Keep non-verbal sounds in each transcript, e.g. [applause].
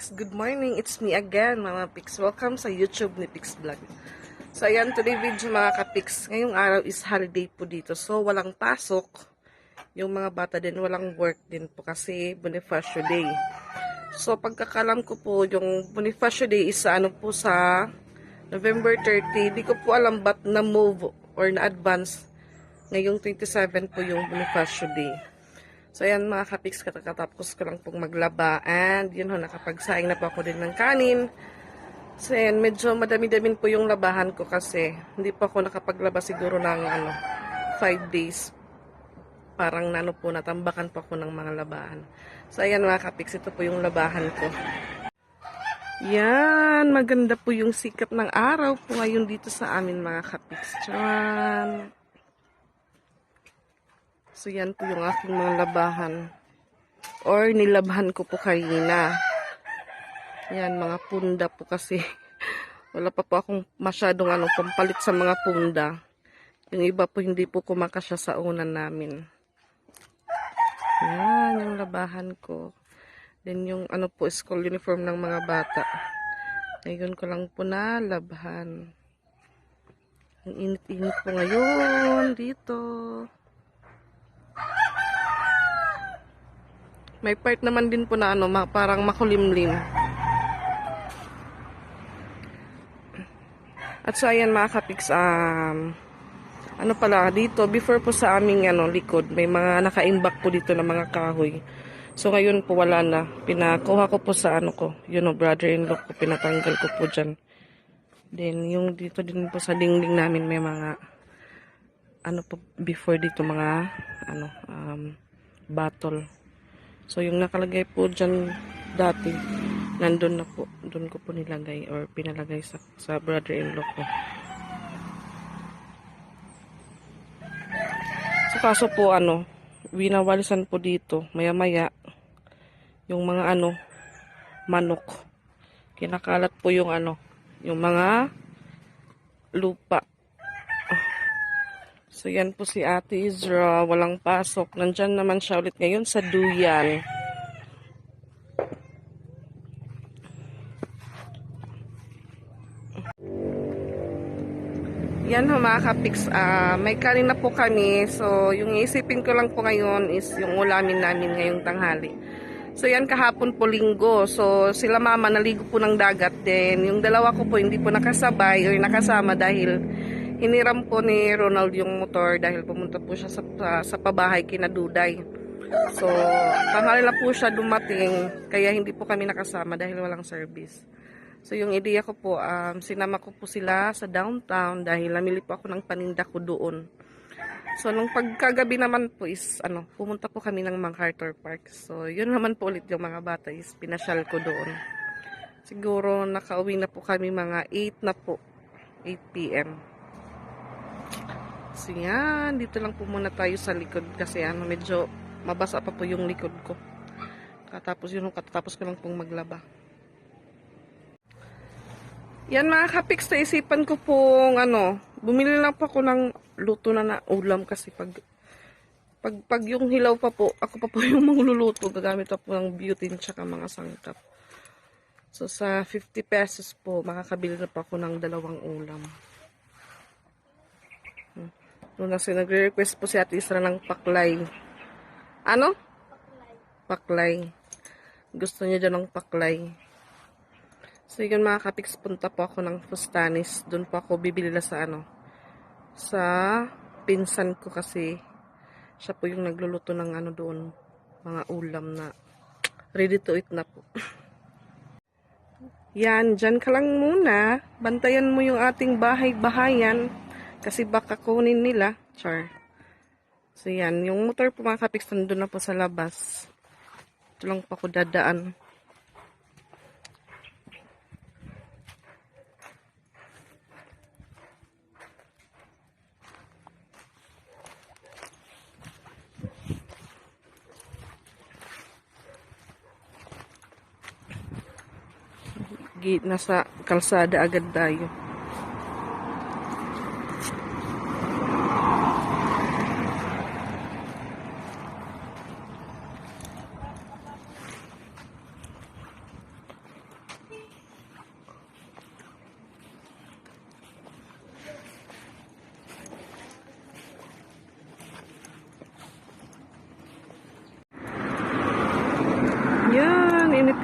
Pix, good morning. It's me again, mga Pix. Welcome sa YouTube ni Pix Vlog. So, ayan, today video mga kapix. Ngayong araw is holiday po dito. So, walang pasok. Yung mga bata din, walang work din po kasi Bonifacio Day. So, pagkakalam ko po, yung Bonifacio Day is sa ano po sa November 30. Di ko po alam ba't na-move or na-advance. Ngayong 27 po yung Bonifacio Day. So, ayan mga kapiks, katakatapos ko lang pong maglaba. And, yun ho, nakapagsaing na po ako din ng kanin. So, ayan, medyo madami-damin po yung labahan ko kasi hindi pa ako nakapaglaba siguro ng, ano, 5 days. Parang, ano po, natambakan pa ako ng mga labahan. So, ayan mga kapiks, ito po yung labahan ko. Yan, maganda po yung sikat ng araw po ngayon dito sa amin mga kapiks. Tiyan. So, yan po yung aking mga labahan. Or, nilabhan ko po kanina. Yan, mga punda po kasi. [laughs] Wala pa po akong masyadong ano, pampalit sa mga punda. Yung iba po hindi po kumakasya sa unan namin. Yan, yung labahan ko. Then, yung ano po, school uniform ng mga bata. Ngayon ko lang po na labhan. Ang init-init po ngayon dito. May part naman din po na ano, parang makulimlim. At so ayan mga kapiks, um, ano pala dito, before po sa aming ano, likod, may mga naka-imbak po dito na mga kahoy. So ngayon po wala na. Pinakuha ko po sa ano ko, you know, brother-in-law ko, pinatanggal ko po dyan. Then yung dito din po sa dingding namin may mga ano po before dito mga ano um, bottle. So, yung nakalagay po dyan dati, nandun na po. Doon ko po nilagay or pinalagay sa, sa brother-in-law ko. So, kaso po, ano, winawalisan po dito, maya-maya, yung mga ano, manok. Kinakalat po yung ano, yung mga lupa. So, yan po si Ate Izra. Walang pasok. Nandyan naman siya ulit ngayon sa Duyan. Yan ho mga kapiks. Ah, may kanin na po kami. So, yung isipin ko lang po ngayon is yung ulamin namin ngayong tanghali. So, yan kahapon po linggo. So, sila mama naligo po ng dagat. Then, yung dalawa ko po hindi po nakasabay or nakasama dahil hiniram po ni Ronald yung motor dahil pumunta po siya sa, sa, sa pabahay kina Duday. So, tanghali na po siya dumating, kaya hindi po kami nakasama dahil walang service. So, yung ideya ko po, um, sinama ko po sila sa downtown dahil namili po ako ng paninda ko doon. So, nung pagkagabi naman po is, ano, pumunta po kami ng MacArthur Park. So, yun naman po ulit yung mga bata is pinasyal ko doon. Siguro nakauwi na po kami mga 8 na po. 8 p.m. So yan, dito lang po muna tayo sa likod kasi ano, medyo mabasa pa po yung likod ko. Katapos yun, katatapos ko lang pong maglaba. Yan mga kapiks, naisipan ko pong ano, bumili lang po ako ng luto na na ulam kasi pag pag, pag yung hilaw pa po, ako pa po [laughs] yung magluluto, gagamit pa po ng butane tsaka mga sangkap. So sa 50 pesos po, makakabili na po ako ng dalawang ulam. Noon kasi nagre-request po si Ate Isra ng paklay. Ano? Paklay. Gusto niya dyan ng paklay. So yun mga kapiks, punta po ako ng Fustanis. Doon po ako bibili na sa ano, sa pinsan ko kasi siya po yung nagluluto ng ano doon, mga ulam na ready to eat na po. [laughs] Yan, dyan ka lang muna. Bantayan mo yung ating bahay-bahayan. Kasi baka kunin nila. Char. So yan, yung motor po mga kapiks nandun na po sa labas. Ito lang pa ako dadaan. Nasa kalsada agad tayo.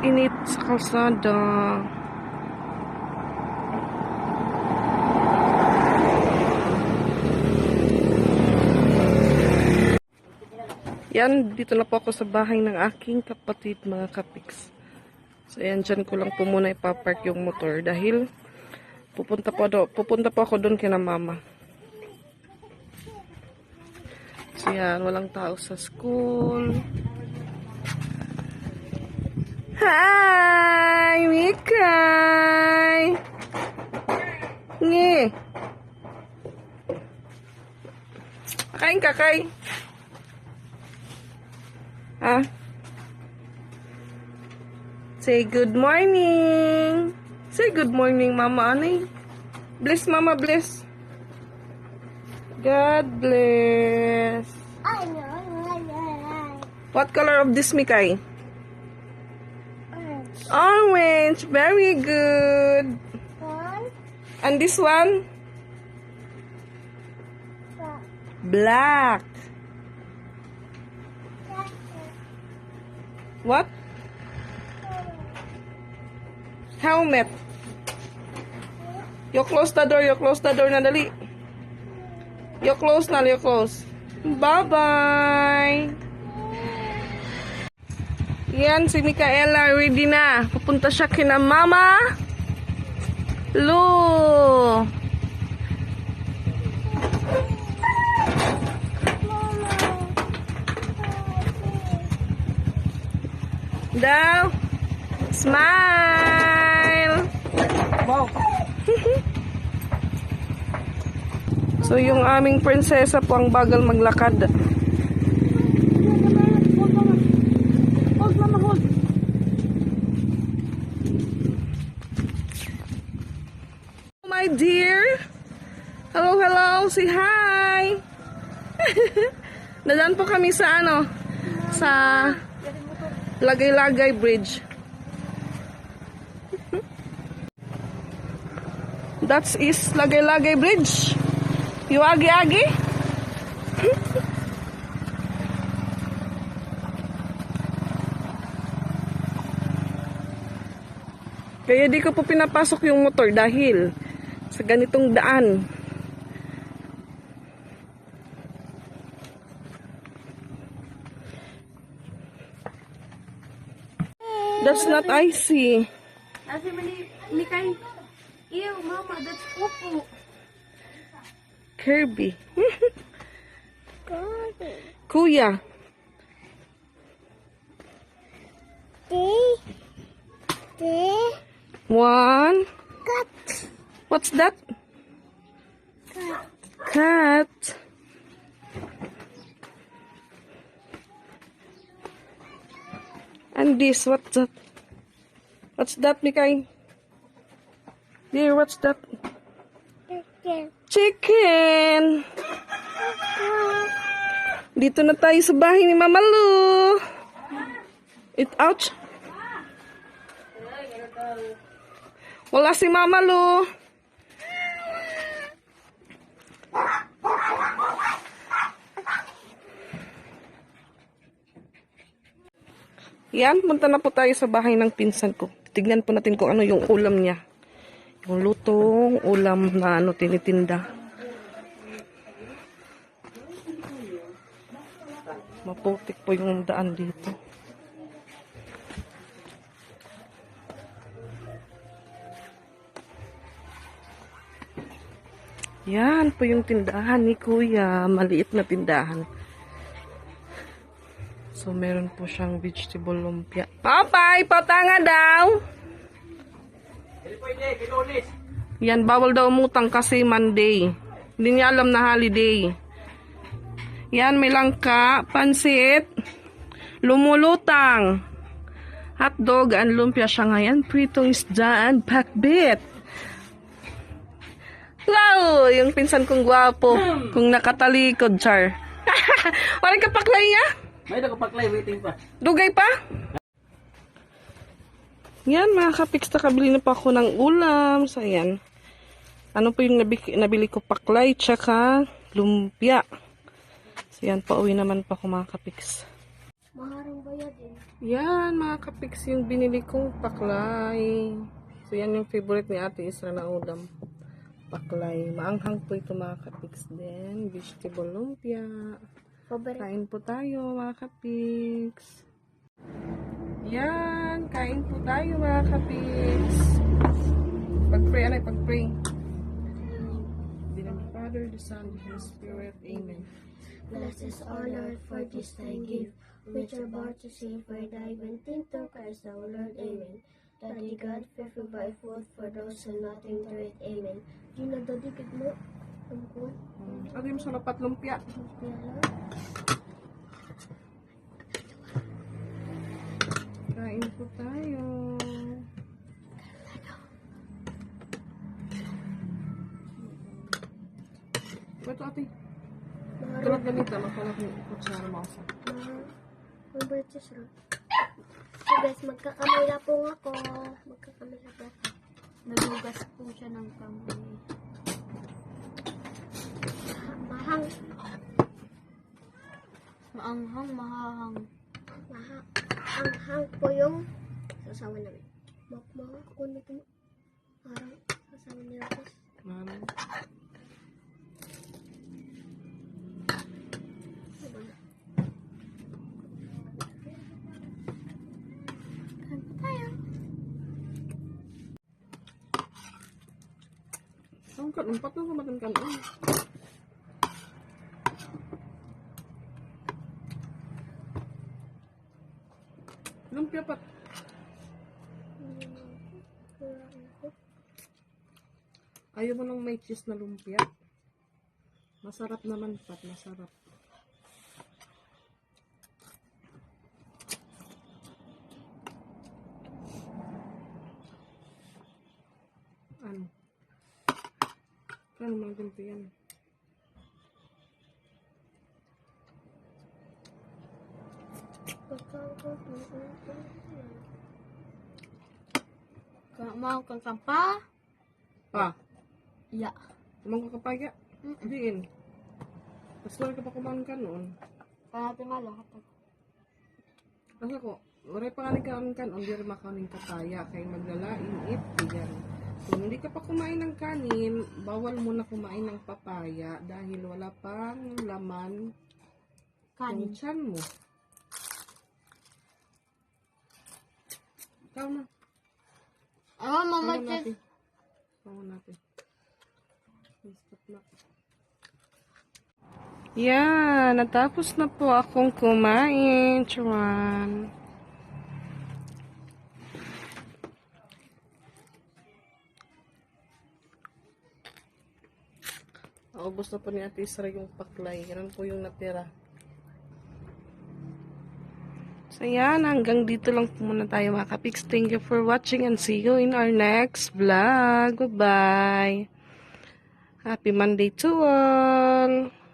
Init sa kalsada. Yan, dito na po ako sa bahay ng aking kapatid, mga kapiks. So, yan, dyan ko lang po muna ipapark yung motor dahil pupunta po, do, pupunta po ako doon kina mama. So, yan, walang tao sa school. Hi, Mikay! Nge! Kain ka, Kay. Ah. Say good morning. Say good morning, Mama Anay. Bless, Mama, bless. God bless. What color of this, Mikay? Orange. Very good. And this one? Black. What? Helmet. You close the door, you close the door na dali. You close na, you close. Bye-bye. Yan, si Micaela ready na. Pupunta siya kina Mama. Lu. Daw. Smile. Wow. [laughs] so, yung aming prinsesa po ang bagal maglakad. Dear. Hello, hello. Say hi. [laughs] Nadaan po kami sa ano? Sa Lagay-Lagay Bridge. [laughs] That is Lagay-Lagay Bridge. You agi-agi? [laughs] Kaya di ko po pinapasok yung motor dahil sa ganitong daan. That's not icy. Kasi mali, Mikay. Ew, mama, that's upo. Kirby. Kuya. One. What's that? Cat. And this, what's that? What's that, Mikay? Dear, what's that? Chicken! Dito na tayo sa bahay ni Mama Lu. It ouch. Wala si Mama Lu. Yan, punta na po tayo sa bahay ng pinsan ko. Tignan po natin kung ano yung ulam niya. Yung lutong ulam na ano tinitinda. Maputik po yung daan dito. Yan po yung tindahan ni Kuya. Maliit na tindahan. So, meron po siyang vegetable lumpia. Papay, patanga daw! Yan, bawal daw umutang kasi Monday. Hindi niya alam na holiday. Yan, may langka, pansit, lumulutang, hotdog, and lumpia siya ngayon, pritong isda, and pakbit. Wow! Yung pinsan kong gwapo, kung nakatalikod, char. [laughs] Walang kapaklay niya? May nakapaklay, waiting pa. Dugay pa? Yan, mga kapiks, nakabili na pa ako ng ulam. So, yan. Ano po yung nabili, nabili ko paklay, tsaka lumpia. So, yan, pauwi naman pa ako mga kapiks. Maharang bayad eh. Yan, mga kapiks, yung binili kong paklay. So, yan yung favorite ni Ate Isra na ulam. Paklay. Maanghang po ito, mga kapiks din. Vegetable lumpia. Favorite. Kain po tayo, mga kapiks. Yan, kain po tayo, mga kapiks. Pag-pray, ano, pag-pray. In the name of the Father, the Son, the Holy Spirit. Amen. Bless us, O Lord, for this thy gift, which are about to save for thy venting to Christ our Lord. Amen. Daddy God, pray provide food for those who nothing to it. Amen. Di na daddy kid mo. Ang kuwan. Ano yung salapat lumpia? Kain po tayo. Ito ate. Tulad ganito, magkalat ng kutsara mo sa. Ang birthdays ro. So guys, magkakamay na po ako. Magkakamay na po. Nagugas po siya ng kamay. Mahang. Maanghang, mahahang. Mahang. Hanghang po yung sasawa namin. Makmaha ko na po. Parang sasawa ni Rocos. Ang kat, empat na kumatan kan. Oh. Lumpia pat. Ayaw mo nang may cheese na lumpia. Masarap naman pat, masarap. Ano? Paano mga ganito yan? Kamang kang kampa. Pa, Ya. kumang kakapaya. Diin. Mas ka pa kumain ka noon. Kaya nga lahat. Kasi ko, Maray pa kanin kanin kan, hindi rin makanin kataya, kay maglalain it, yan. Kung hindi ka pa kumain ng kanin, bawal mo na kumain ng papaya dahil wala pang laman Kanin. yung tiyan mo. Ikaw na. Ah, mama, Ikaw natin. Ikaw natin. Stop na. Yan, natapos na po akong kumain, Chuan. Naubos na po ni Ate Isra yung paklay. Ganun po yung natira. So yan, hanggang dito lang po muna tayo mga kapiks. Thank you for watching and see you in our next vlog. Bye-bye. Happy Monday to all!